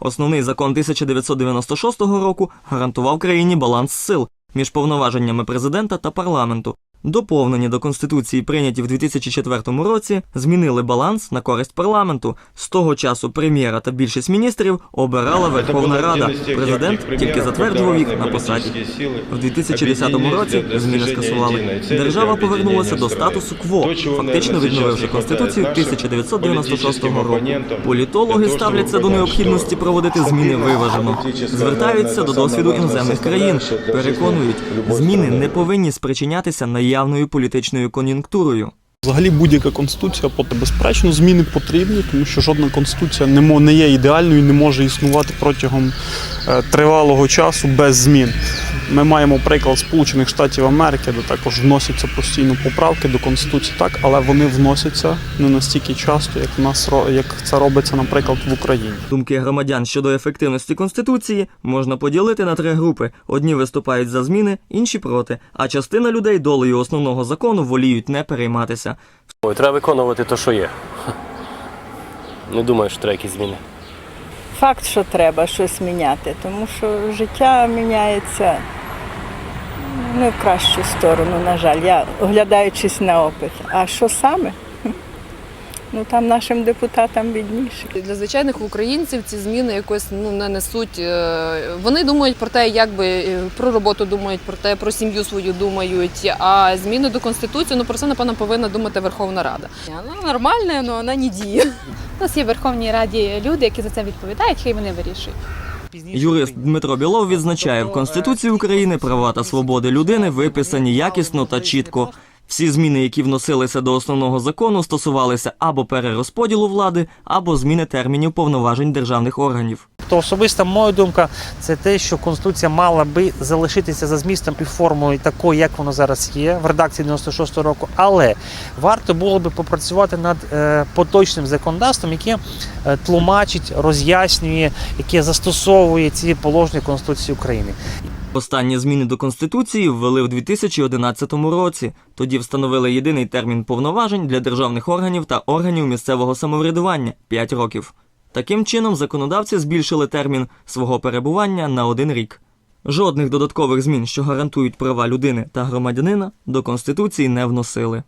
Основний закон 1996 року гарантував країні баланс сил між повноваженнями президента та парламенту. Доповнені до Конституції, прийняті в 2004 році, змінили баланс на користь парламенту. З того часу прем'єра та більшість міністрів обирала Верховна Рада. Президент тільки затверджував їх на посаді. В 2010 році зміни скасували. Держава повернулася до статусу кво, фактично відновивши конституцію 1996 року. Політологи ставляться до необхідності проводити зміни виважено. Звертаються до досвіду іноземних країн. Переконують, зміни не повинні спричинятися наявною політичною кон'юнктурою. Взагалі будь-яка конституція безперечно зміни потрібні, тому що жодна конституція не, не є ідеальною і не може існувати протягом е, тривалого часу без змін. Ми маємо приклад Сполучених Штатів Америки, де також вносяться постійно поправки до конституції, так, але вони вносяться не настільки часто, як в нас ро- як це робиться, наприклад, в Україні. Думки громадян щодо ефективності конституції можна поділити на три групи: одні виступають за зміни, інші проти. А частина людей долею основного закону воліють не перейматися. Ой, треба виконувати те, що є. Не думаю, що треба якісь зміни. Факт, що треба щось міняти, тому що життя міняється не в кращу сторону, на жаль. Я оглядаючись на опит. А що саме? Ну там нашим депутатам бідніше. Для звичайних українців ці зміни якось ну не несуть. е, Вони думають про те, як би е, про роботу думають, про те, про сім'ю свою думають. А зміни до конституції, ну про це напевно повинна думати Верховна Рада. Вона нормальна, але вона не діє. У нас є в Верховній Раді люди, які за це відповідають, хай вони вирішують. Юрист Дмитро Білов відзначає, в Конституції України права та свободи людини виписані якісно та чітко. Всі зміни, які вносилися до основного закону, стосувалися або перерозподілу влади, або зміни термінів повноважень державних органів. То особиста моя думка це те, що конституція мала би залишитися за змістом і формою такою, як вона зараз є, в редакції 96-го року. Але варто було би попрацювати над е, поточним законодавством, яке е, тлумачить, роз'яснює, яке застосовує ці положення Конституції України. Останні зміни до Конституції ввели в 2011 році. Тоді встановили єдиний термін повноважень для державних органів та органів місцевого самоврядування 5 років. Таким чином, законодавці збільшили термін свого перебування на один рік. Жодних додаткових змін, що гарантують права людини та громадянина, до Конституції не вносили.